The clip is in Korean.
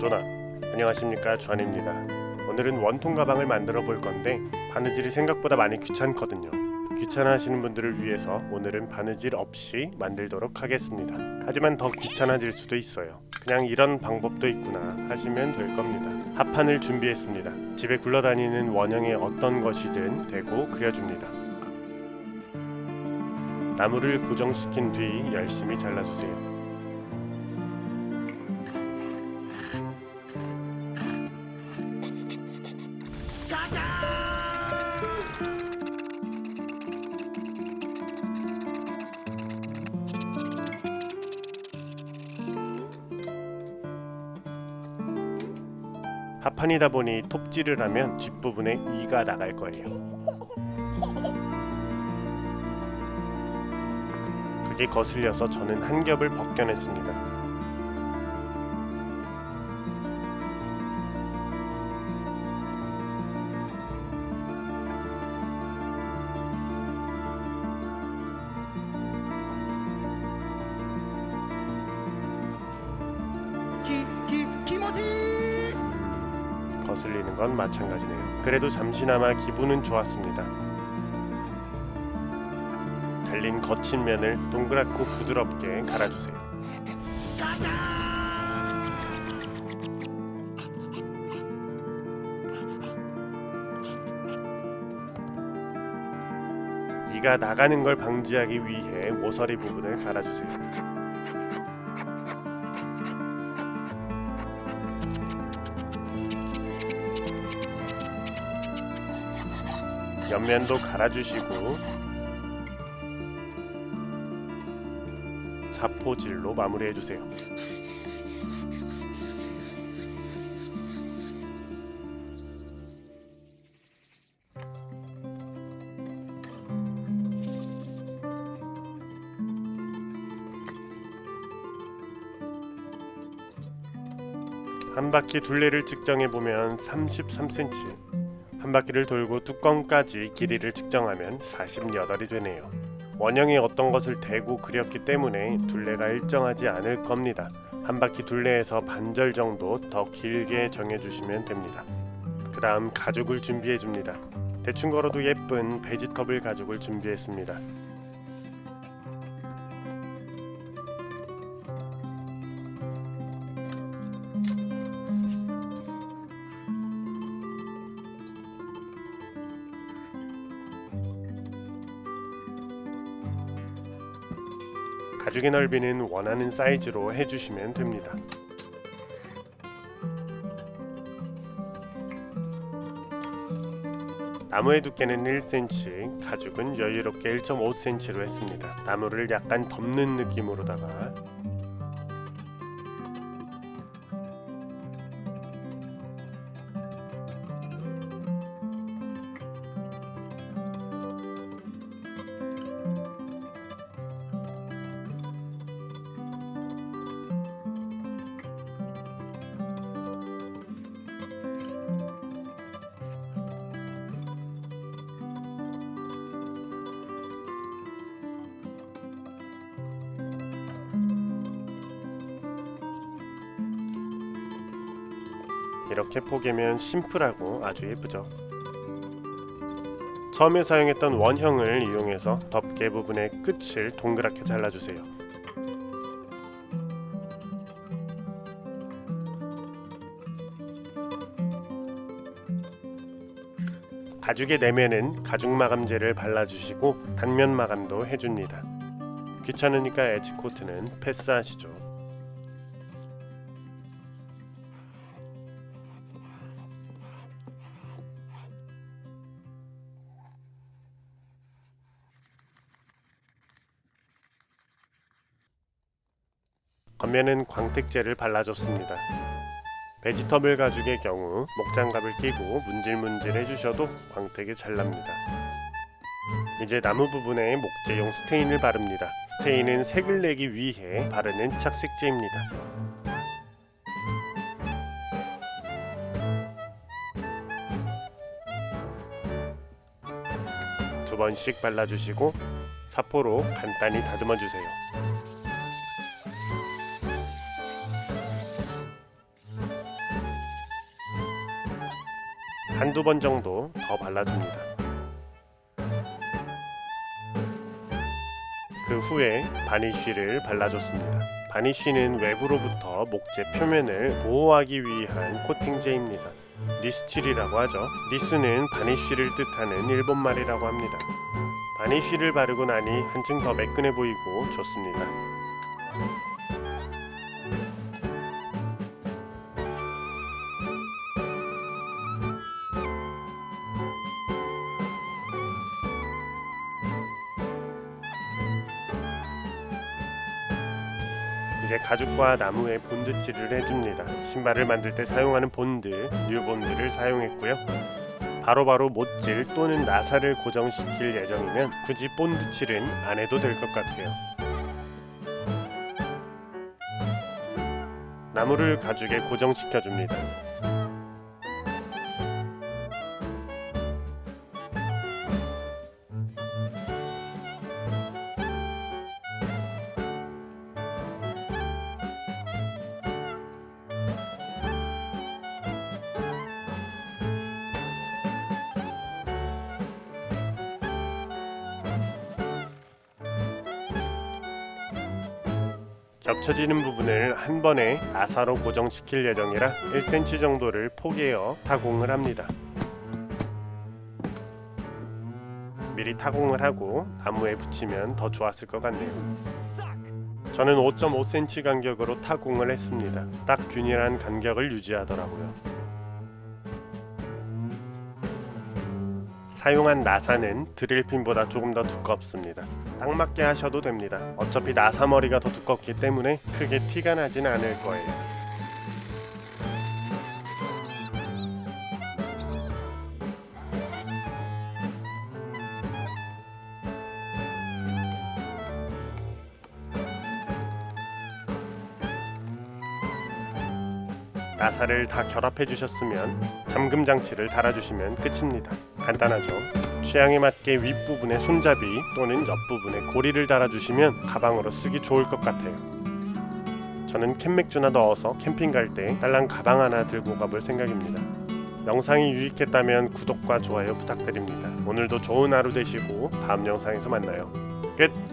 어쩌나 안녕하십니까 주한입니다. 오늘은 원통 가방을 만들어 볼 건데 바느질이 생각보다 많이 귀찮거든요. 귀찮아 하시는 분들을 위해서 오늘은 바느질 없이 만들도록 하겠습니다. 하지만 더 귀찮아질 수도 있어요. 그냥 이런 방법도 있구나 하시면 될 겁니다. 합판을 준비했습니다. 집에 굴러다니는 원형에 어떤 것이든 대고 그려줍니다. 나무를 고정시킨 뒤 열심히 잘라주세요 합판이다 보니 톱질을 하면 뒷부분에 이가 나갈 거예요. 그게 거슬려서 저는 한 겹을 벗겨냈습니다. 거슬리는 건 마찬가지네요. 그래도 잠시나마 기분은 좋았습니다. 달린 거친 면을 동그랗고 부드럽게 갈아주세요. 이가 나가는 걸 방지하기 위해 모서리 부분을 갈아주세요. 옆면도 갈아주시고 사포질로 마무리해주세요. 한 바퀴 둘레를 측정해 보면 33cm. 한 바퀴를 돌고 뚜껑까지 길이를 측정하면 48이 되네요. 원형이 어떤 것을 대고 그렸기 때문에 둘레가 일정하지 않을 겁니다. 한 바퀴 둘레에서 반절 정도 더 길게 정해주시면 됩니다. 그 다음 가죽을 준비해 줍니다. 대충 걸어도 예쁜 베지터블 가죽을 준비했습니다. 가죽의 넓이는 원하는 사이즈로 해주시면 됩니다. 나무의 두께는 1cm, 가죽은 여유롭게 1.5cm로 했습니다. 나무를 약간 덮는 느낌으로다가 이렇게 포개면 심플하고 아주 예쁘죠. 처음에 사용했던 원형을 이용해서 덮개 부분의 끝을 동그랗게 잘라주세요. 가죽의 내면은 가죽 마감제를 발라주시고 단면 마감도 해줍니다. 귀찮으니까 에지 코트는 패스하시죠. 겉면은 광택제를 발라줬습니다. 베지터블 가죽의 경우 목장갑을 끼고 문질문질 해주셔도 광택이 잘 납니다. 이제 나무 부분에 목재용 스테인을 바릅니다. 스테인은 색을 내기 위해 바르는 착색제입니다. 두 번씩 발라주시고 사포로 간단히 다듬어 주세요. 한두 번 정도 더 발라줍니다. 그 후에 바니쉬를 발라줬습니다. 바니쉬는 외부로부터 목재 표면을 보호하기 위한 코팅제입니다. 니스칠이라고 하죠. 니스는 바니쉬를 뜻하는 일본말이라고 합니다. 바니쉬를 바르고 나니 한층 더 매끈해 보이고 좋습니다. 이제 가죽과 나무에 본드칠을 해줍니다. 신발을 만들 때 사용하는 본드, 뉴본드를 사용했고요. 바로바로 못질 또는 나사를 고정시킬 예정이면 굳이 본드칠은 안 해도 될 것 같아요. 나무를 가죽에 고정시켜 줍니다. 겹쳐지는 부분을 한 번에 나사로 고정시킬 예정이라 1cm 정도를 포개어 타공을 합니다. 미리 타공을 하고 나무에 붙이면 더 좋았을 것 같네요. 저는 5.5cm 간격으로 타공을 했습니다. 딱 균일한 간격을 유지하더라고요. 사용한 나사는 드릴핀보다 조금 더 두껍습니다. 딱 맞게 하셔도 됩니다. 어차피 나사 머리가 더 두껍기 때문에 크게 티가 나진 않을 거예요. 나사를 다 결합해 주셨으면 잠금 장치를 달아주시면 끝입니다. 간단하죠. 취향에 맞게 윗부분에 손잡이 또는 옆부분에 고리를 달아주시면 가방으로 쓰기 좋을 것 같아요. 저는 캔맥주나 넣어서 캠핑 갈 때 딸랑 가방 하나 들고 가볼 생각입니다. 영상이 유익했다면 구독과 좋아요 부탁드립니다. 오늘도 좋은 하루 되시고 다음 영상에서 만나요. 끝!